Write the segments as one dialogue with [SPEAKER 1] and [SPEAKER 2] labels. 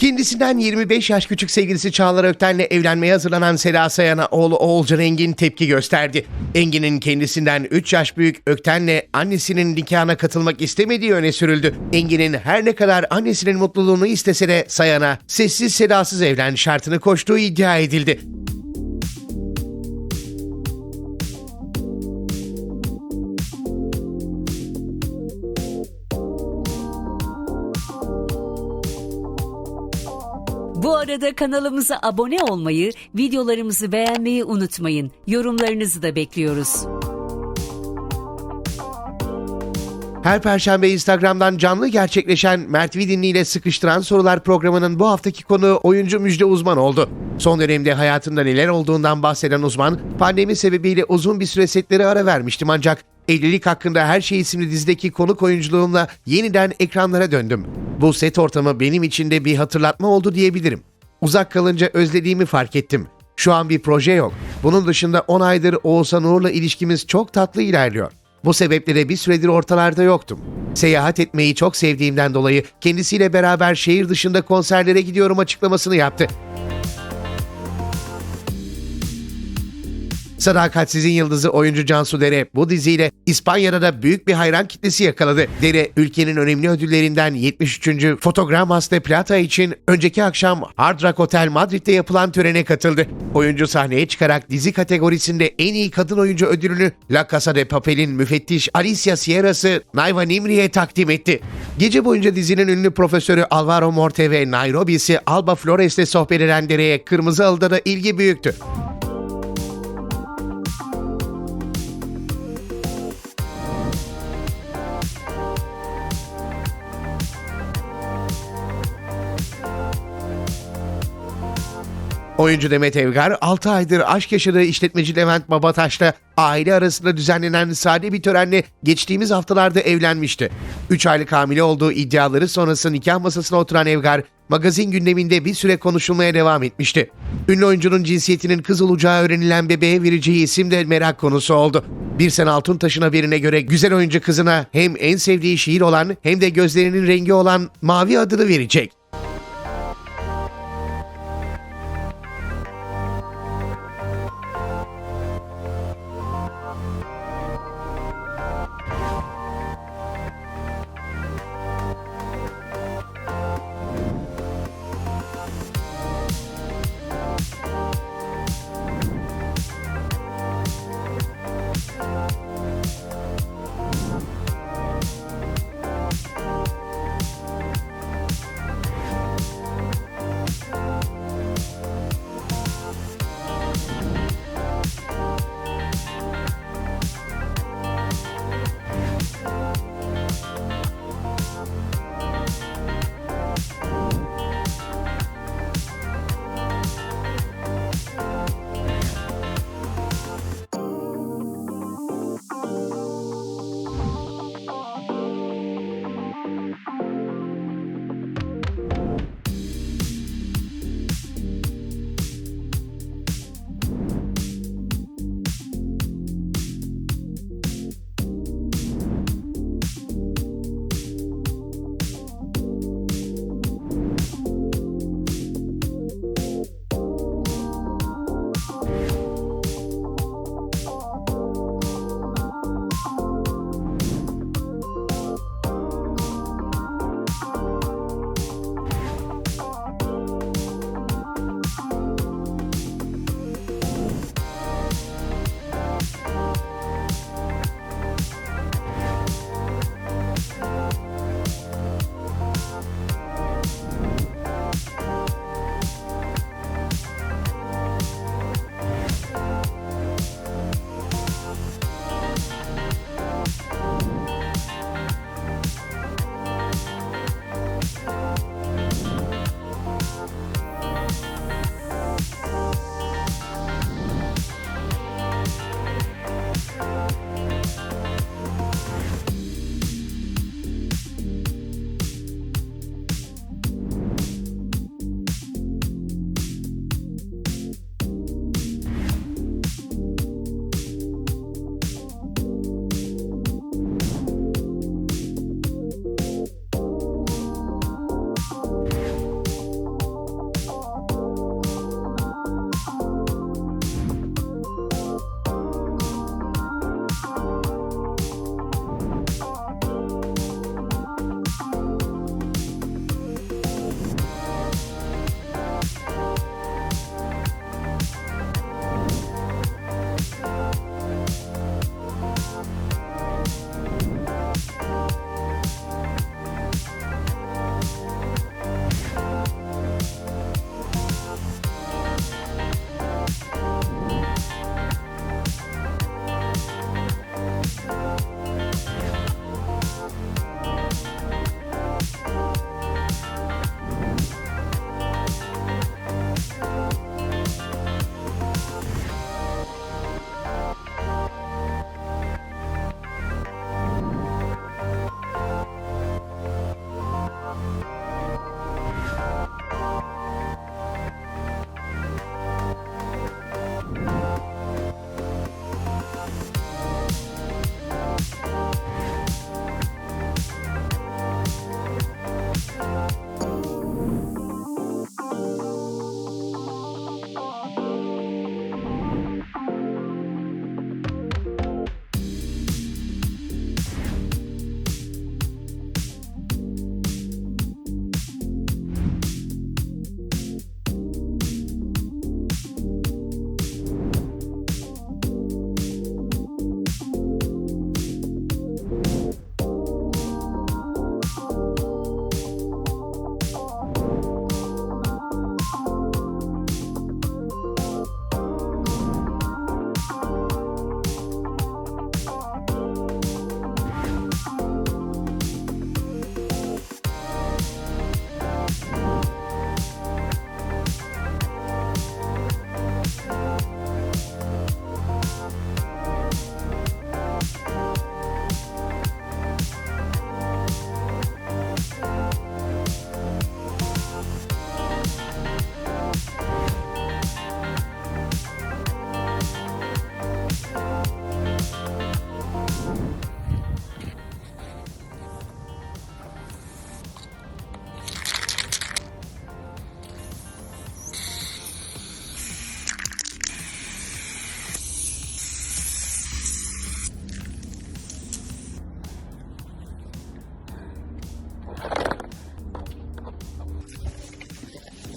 [SPEAKER 1] Kendisinden 25 yaş küçük sevgilisi Çağlar Ökten'le evlenmeye hazırlanan Seda Sayan'a oğlu Oğulcan Engin tepki gösterdi. Engin'in kendisinden 3 yaş büyük Ökten'le annesinin nikahına katılmak istemediği öne sürüldü. Engin'in her ne kadar annesinin mutluluğunu istese de Sayan'a sessiz sedasız evlen şartını koştuğu iddia edildi.
[SPEAKER 2] Bu arada kanalımıza abone olmayı, videolarımızı beğenmeyi unutmayın. Yorumlarınızı da bekliyoruz.
[SPEAKER 1] Her perşembe Instagram'dan canlı gerçekleşen Mert Vidinli ile Sıkıştıran Sorular programının bu haftaki konuğu oyuncu Müjde Uzman oldu. Son dönemde hayatında neler olduğundan bahseden uzman, pandemi sebebiyle uzun bir süre setlere ara vermiştim ancak Evlilik hakkında her şey isimli dizideki konuk oyunculuğumla yeniden ekranlara döndüm. Bu set ortamı benim için de bir hatırlatma oldu diyebilirim. Uzak kalınca özlediğimi fark ettim. Şu an bir proje yok. Bunun dışında 10 aydır Oğuzhan Uğur'la ilişkimiz çok tatlı ilerliyor. Bu sebeple bir süredir ortalarda yoktum. Seyahat etmeyi çok sevdiğimden dolayı kendisiyle beraber şehir dışında konserlere gidiyorum açıklamasını yaptı. Sadakatsizin yıldızı oyuncu Cansu Dere bu diziyle İspanya'da da büyük bir hayran kitlesi yakaladı. Dere ülkenin önemli ödüllerinden 73. Fotogramas de Plata için önceki akşam Hard Rock Hotel Madrid'de yapılan törene katıldı. Oyuncu sahneye çıkarak dizi kategorisinde en iyi kadın oyuncu ödülünü La Casa de Papel'in müfettiş Alicia Sierra'sı Nayva Nimri'ye takdim etti. Gece boyunca dizinin ünlü profesörü Alvaro Morte ve Nairobi'si Alba Flores'le sohbet eden Dere'ye Kırmızı Halı'da da ilgi büyüktü. Oyuncu Demet Evgar 6 aydır aşk yaşadığı işletmeci Levent Babataş'la aile arasında düzenlenen sade bir törenle geçtiğimiz haftalarda evlenmişti. 3 aylık hamile olduğu iddiaları sonrası nikah masasına oturan Evgar, magazin gündeminde bir süre konuşulmaya devam etmişti. Ünlü oyuncunun cinsiyetinin kız olacağı öğrenilen bebeğe vereceği isim de merak konusu oldu. Bir Sen Altın Taş'ın haberine göre güzel oyuncu kızına hem en sevdiği şiir olan hem de gözlerinin rengi olan Mavi adını verecek.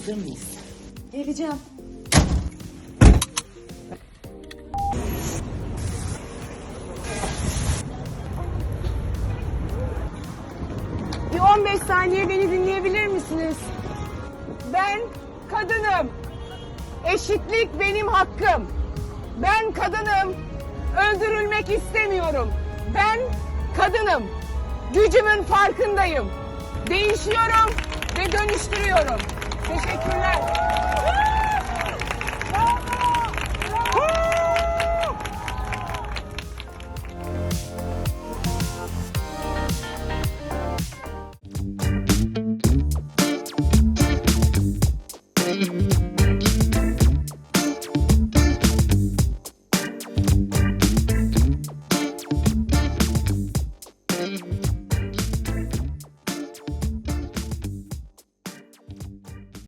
[SPEAKER 3] Hazır mıyız?
[SPEAKER 4] Geleceğim.
[SPEAKER 5] Bir 15 saniye beni dinleyebilir misiniz? Ben kadınım. Eşitlik benim hakkım. Ben kadınım. Öldürülmek istemiyorum. Ben kadınım. Gücümün farkındayım. Değişiyorum ve dönüştürüyorum. Teşekkürler.